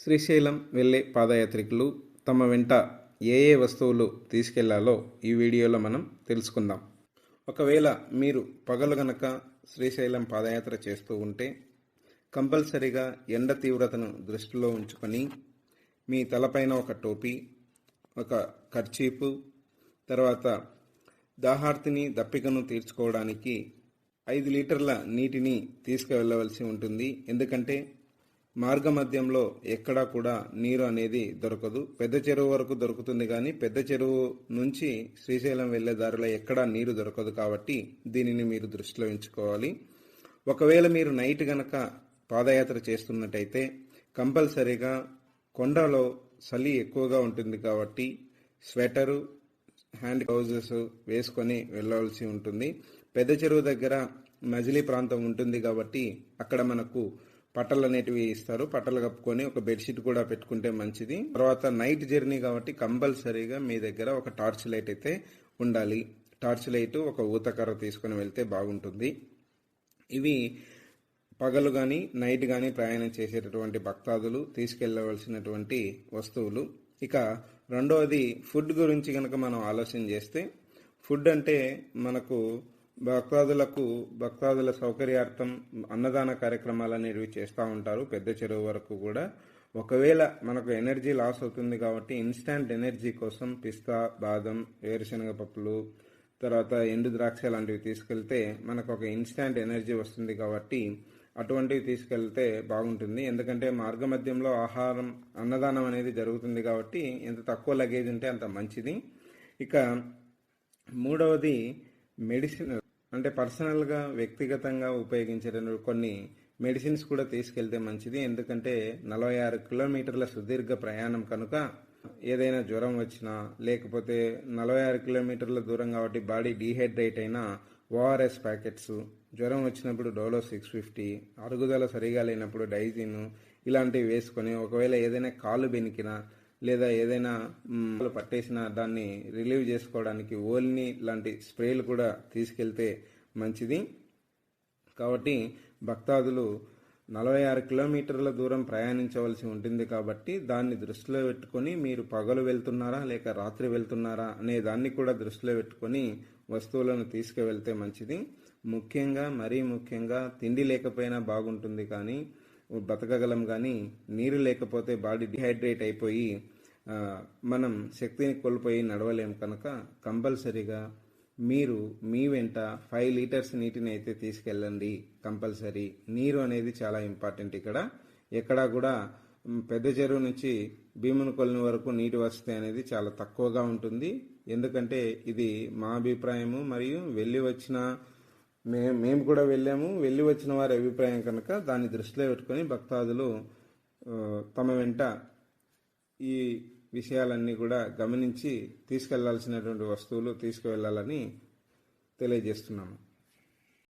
శ్రీశైలం వెళ్ళే పాదయాత్రికులు తమ వెంట ఏ ఏ వస్తువులు తీసుకెళ్ళాలో ఈ వీడియోలో మనం తెలుసుకుందాం. ఒకవేళ మీరు పగలు గనక శ్రీశైలం పాదయాత్ర చేస్తూ ఉంటే కంపల్సరిగా ఎండ తీవ్రతను దృష్టిలో ఉంచుకొని మీ తలపైన ఒక టోపీ ఒక కర్చీపు తర్వాత దాహార్తిని దప్పికను తీర్చుకోవడానికి ఐదు లీటర్ల నీటిని తీసుకువెళ్ళవలసి ఉంటుంది. ఎందుకంటే మార్గ మధ్యంలో ఎక్కడా కూడా నీరు అనేది దొరకదు. పెద్ద చెరువు వరకు దొరుకుతుంది కానీ పెద్ద చెరువు నుంచి శ్రీశైలం వెళ్ళే దారిలో ఎక్కడా నీరు దొరకదు కాబట్టి దీనిని మీరు దృష్టిలో ఉంచుకోవాలి. ఒకవేళ మీరు నైట్ గనక పాదయాత్ర చేస్తున్నట్టయితే కంపల్సరీగా కొండలో చలి ఎక్కువగా ఉంటుంది కాబట్టి స్వెటరు హ్యాండ్ గ్లౌజెస్ వేసుకొని వెళ్ళవలసి ఉంటుంది. పెద్ద చెరువు దగ్గర మజిలీ ప్రాంతం ఉంటుంది కాబట్టి అక్కడ మనకు పట్టలు అనేటివి ఇస్తారు. పట్టలు కప్పుకొని ఒక బెడ్షీట్ కూడా పెట్టుకుంటే మంచిది. తర్వాత నైట్ జర్నీ కాబట్టి కంపల్సరీగా మీ దగ్గర ఒక టార్చ్ లైట్ అయితే ఉండాలి. టార్చ్ లైట్ ఒక ఊతకర్ర తీసుకొని వెళ్తే బాగుంటుంది. ఇవి పగలు కానీ నైట్ కానీ ప్రయాణం చేసేటటువంటి భక్తాదులు తీసుకెళ్ళవలసినటువంటి వస్తువులు. ఇక రెండవది ఫుడ్ గురించి కనుక మనం ఆలోచన చేస్తే ఫుడ్ అంటే మనకు భక్తాదులకు భక్తాదుల సౌకర్యార్థం అన్నదాన కార్యక్రమాలు అనేవి చేస్తూ ఉంటారు. పెద్ద చెరువు వరకు కూడా. ఒకవేళ మనకు ఎనర్జీ లాస్ అవుతుంది కాబట్టి ఇన్స్టాంట్ ఎనర్జీ కోసం పిస్తా బాదం వేరుశనగ పప్పులు తర్వాత ఎండు ద్రాక్ష లాంటివి తీసుకెళ్తే మనకు ఒక ఇన్స్టాంట్ ఎనర్జీ వస్తుంది కాబట్టి అటువంటివి తీసుకెళ్తే బాగుంటుంది. ఎందుకంటే మార్గ మధ్యంలో ఆహారం అన్నదానం అనేది జరుగుతుంది కాబట్టి ఎంత తక్కువ లగేజ్ ఉంటే అంత మంచిది. ఇక మూడవది మెడిసిన్ అంటే పర్సనల్గా వ్యక్తిగతంగా ఉపయోగించే కొన్ని మెడిసిన్స్ కూడా తీసుకెళ్తే మంచిది. ఎందుకంటే నలభై ఆరు కిలోమీటర్ల సుదీర్ఘ ప్రయాణం కనుక ఏదైనా జ్వరం వచ్చినా లేకపోతే నలభై ఆరు కిలోమీటర్ల దూరం కాబట్టి బాడీ డీహైడ్రేట్ అయినా ఓఆర్ఎస్ ప్యాకెట్స్ జ్వరం వచ్చినప్పుడు డోలో సిక్స్ ఫిఫ్టీ అరుగుదల సరిగా లేనప్పుడు డైజిన్ ఇలాంటివి వేసుకొని ఒకవేళ ఏదైనా కాలు బెనికినా లేదా ఏదైనా పట్టేసిన దాన్ని రిలీవ్ చేసుకోవడానికి ఓల్ని లాంటి స్ప్రేలు కూడా తీసుకెళ్తే మంచిది. కాబట్టి భక్తాదులు నలభై ఆరు కిలోమీటర్ల దూరం ప్రయాణించవలసి ఉంటుంది కాబట్టి దాన్ని దృష్టిలో పెట్టుకొని మీరు పగలు వెళ్తున్నారా లేక రాత్రి వెళ్తున్నారా అనే దాన్ని కూడా దృష్టిలో పెట్టుకొని వస్తువులను తీసుకువెళ్తే మంచిది. ముఖ్యంగా మరీ ముఖ్యంగా తిండి లేకపోయినా బాగుంటుంది కానీ బతకగలం కానీ నీరు లేకపోతే బాడీ డిహైడ్రేట్ అయిపోయి మనం శక్తిని కోల్పోయి నడవలేము కనుక కంపల్సరీగా మీరు మీ వెంట ఫైవ్ లీటర్స్ నీటిని అయితే తీసుకెళ్ళండి. కంపల్సరీ. నీరు అనేది చాలా ఇంపార్టెంట్ ఇక్కడ. ఎక్కడా కూడా పెద్ద చెరువు నుంచి భీముని కొలిని వరకు నీటి వసతి అనేది చాలా తక్కువగా ఉంటుంది. ఎందుకంటే ఇది మా అభిప్రాయము. మరియు వెళ్ళి వచ్చిన మే మేము కూడా వెళ్ళాము. వెళ్ళి వచ్చిన వారి అభిప్రాయం కనుక దాన్ని దృష్టిలో పెట్టుకొని భక్తాదులు తమ వెంట ఈ విషయాలన్నీ కూడా గమనించి తీసుకెళ్ళాల్సినటువంటి వస్తువులు తీసుకువెళ్ళాలని తెలియజేస్తున్నాము.